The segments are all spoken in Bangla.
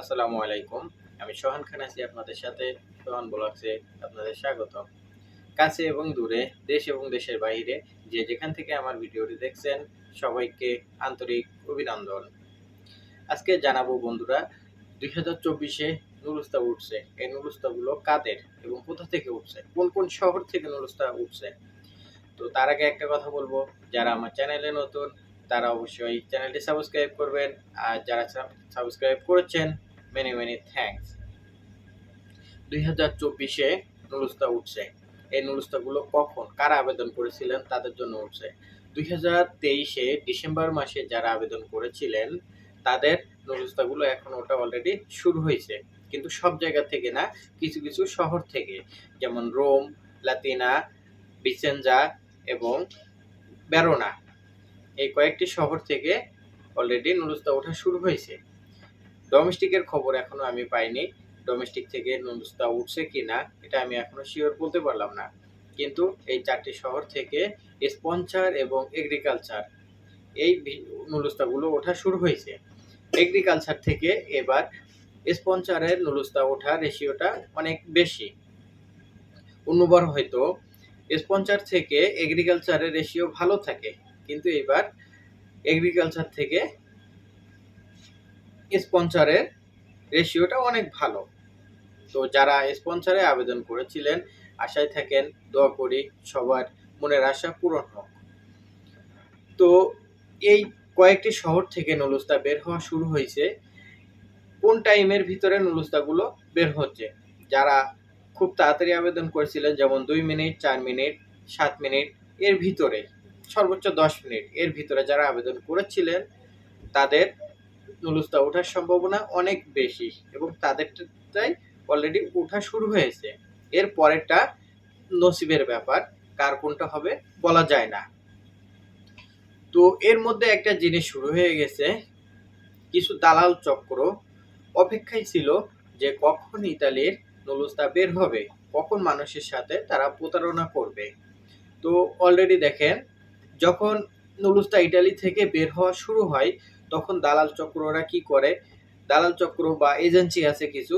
আসসালামু আলাইকুম। আমি সোহান খান আছি আপনাদের সাথে। সোহান ব্লগসে আপনাদের স্বাগত কাছে এবং দূরে, দেশ এবং দেশের বাইরে, যে যেখান থেকে আমার ভিডিওটি দেখছেন, সবাইকে আন্তরিক অভিনন্দন। আজকে জানাব বন্ধুরা, দুই হাজার চব্বিশে নুরুস্তা উঠছে। এই নুরুস্তাগুলো কাদের এবং কোথা থেকে উঠছে? কোন কোন শহর থেকে নুরুস্তা উঠছে? তো তার আগে একটা কথা বলব, যারা আমার চ্যানেলে নতুন, তারা অবশ্যই চ্যানেলটি সাবস্ক্রাইব করবেন। আর যারা সাবস্ক্রাইব করেছেন মেনি মেনি থ্যাঙ্কস দুই হাজার চব্বিশে নুরুস্তা উঠছে। এই নুরুস্তাগুলো কখন, কারা আবেদন করেছিলেন, তাদের জন্য উঠছে। দুই হাজার তেইশে ডিসেম্বর মাসে যারা আবেদন করেছিলেন, তাদের নুরুস্তাগুলো এখন ওটা অলরেডি শুরু হয়েছে। কিন্তু সব জায়গা থেকে না, কিছু কিছু শহর থেকে, যেমন রোম, লাতিনা বিসেঞ্জা এবং বেরোনা, এই কয়েকটি শহর থেকে অলরেডি নুরুস্তা ওঠা শুরু হয়েছে। ডোমেস্টিকের খবর এখনও আমি পাইনি। ডোমেস্টিক থেকে নুরুস্তা উঠছে কি না এটা আমি এখনও শিওর বলতে পারলাম না। কিন্তু এই চারটি শহর থেকে স্পন্সার এবং এগ্রিকালচার এই নুরুস্তাগুলো ওঠা শুরু হয়েছে। এগ্রিকালচার থেকে এবার স্পন্সারের নুরুস্তা ওঠা রেশিওটা অনেক বেশি। অন্যবার হয়তো স্পন্সার থেকে এগ্রিকালচারের রেশিও ভালো থাকে, কিন্তু এবার এগ্রিকালচার থেকে স্পন্সরের রেশিওটা অনেক ভালো। তো যারা স্পন্সরে আবেদন করেছিলেন, আশায় থাকেন, দোয়া করি সবার মনের আশা পূরণ হোক। তো এই কয়েকটি শহর থেকে নলুস্তা বের হওয়া শুরু হয়েছে। কোন টাইমের ভিতরে নলুস্তাগুলো বের হচ্ছে? যারা খুব তাড়াতাড়ি আবেদন করেছিলেন, যেমন দুই মিনিট, চার মিনিট, সাত মিনিট, এর ভিতরে, সর্বোচ্চ দশ মিনিট, এর ভিতরে যারা আবেদন করেছিলেন, তাদের নুলুস্তা ওঠার সম্ভাবনা অনেক বেশি এবং তাদেরটাই অলরেডি ওঠা শুরু হয়েছে। এর পরেরটা নসিবের ব্যাপার, কার কোনটা হবে বলা যায় না। তো এর মধ্যে একটা জিনিস শুরু হয়ে গেছে, কিছু দালাল চক্র অপেক্ষায় ছিল যে কখন ইতালির নুলুস্তা বের হবে, কখন মানুষের সাথে তারা প্রতারণা করবে। তো অলরেডি দেখেন, যখন নুলুস্তা ইটালি থেকে বের হওয়া শুরু হয় তখন দালাল চক্ররা কি করে? দালাল চক্র বা এজেন্সি আছে কিছু,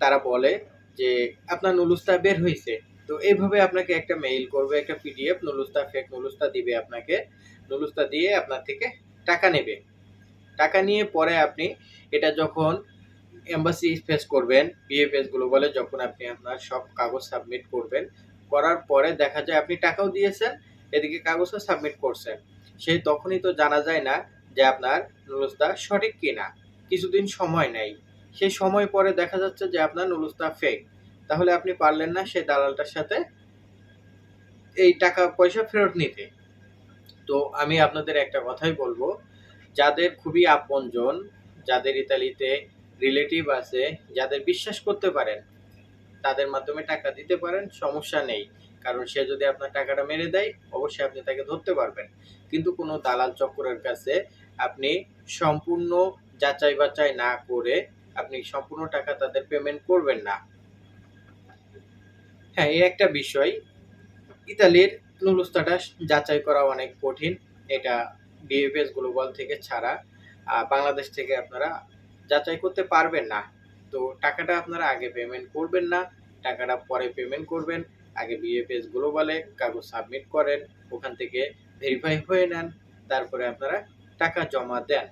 তারা বলে যে, আপনার নুলুস্তা বের হয়েছে তো এইভাবে আপনাকে একটা মেইল করবে, একটা পিডিএফ নুলুস্তা ফেক নুলুস্তা দিবে আপনাকে। নুলুস্তা দিয়ে আপনার থেকে টাকা নেবে। টাকা নিয়ে পরে আপনি এটা যখন এম্বাসি ফেস করবেন বিএফএস গ্লোবালে যখন আপনি আপনার সব কাগজ সাবমিট করবেন, করার পরে দেখা যায় আপনি টাকাও দিয়েছেন, এদিকে কাগজও সাবমিট করছেন। সেই তখনই তো জানা যায় না যে আপনার নুলুস্তা সঠিক কিনা। কিছুদিন সময় নেই। সেই সময় পরে দেখা যাচ্ছে যে আপনার নুলুস্তা ফেক তাহলে আপনি পারলেন না সেই দালালটার সাথে এই টাকা পয়সা ফেরত নিতে। তো আমি আপনাদের একটা কথাই বলব, যাদের খুবই আপনজন, যাদের ইতালিতে রিলেটিভ আছে, যাদের বিশ্বাস করতে পারেন, তাদের মাধ্যমে টাকা দিতে পারেন, সমস্যা নেই। কারণ সে যদি আপনার টাকাটা মেরে দেয়, অবশ্যই আপনি তাকে ধরতে পারবেন। কিন্তু কোনো দালাল চক্রের কাছে আপনি সম্পূর্ণ যাচাই বাছাই না করে আপনি সম্পূর্ণ টাকা তাদের পেমেন্ট করবেন না। হ্যাঁ এই একটা বিষয়। ইতালির নুলুস্তাটা যাচাই করা অনেক কঠিন। এটা ডিএফএস গ্লোবাল থেকে ছাড়া বাংলাদেশ থেকে আপনারা যাচাই করতে পারবেন না। তো টাকাটা আপনারা আগে পেমেন্ট করবেন না, টাকাটা পরে পেমেন্ট করবেন। আগে বিএফএস গ্লোবালে কাগজ সাবমিট করেন, ওখান থেকে ভেরিফাই হয়ে নেন, তারপরে আপনারা টাকা জমা দেন।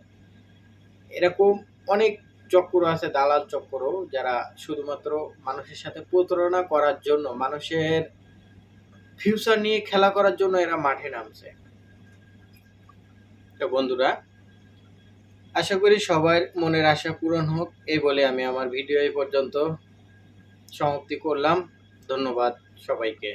এরকম অনেক চক্র আছে, দালাল চক্র, যারা শুধুমাত্র মানুষের সাথে প্রতারণা করার জন্য, মানুষের ফিউচার নিয়ে খেলা করার জন্য এরা মাঠে নামছে। তো বন্ধুরা, আশা করি সবার মনের আশা পূরণ হোক। এই বলে আমি আমার ভিডিও এই পর্যন্ত সমাপ্তি করলাম। ধন্যবাদ সবাইকে।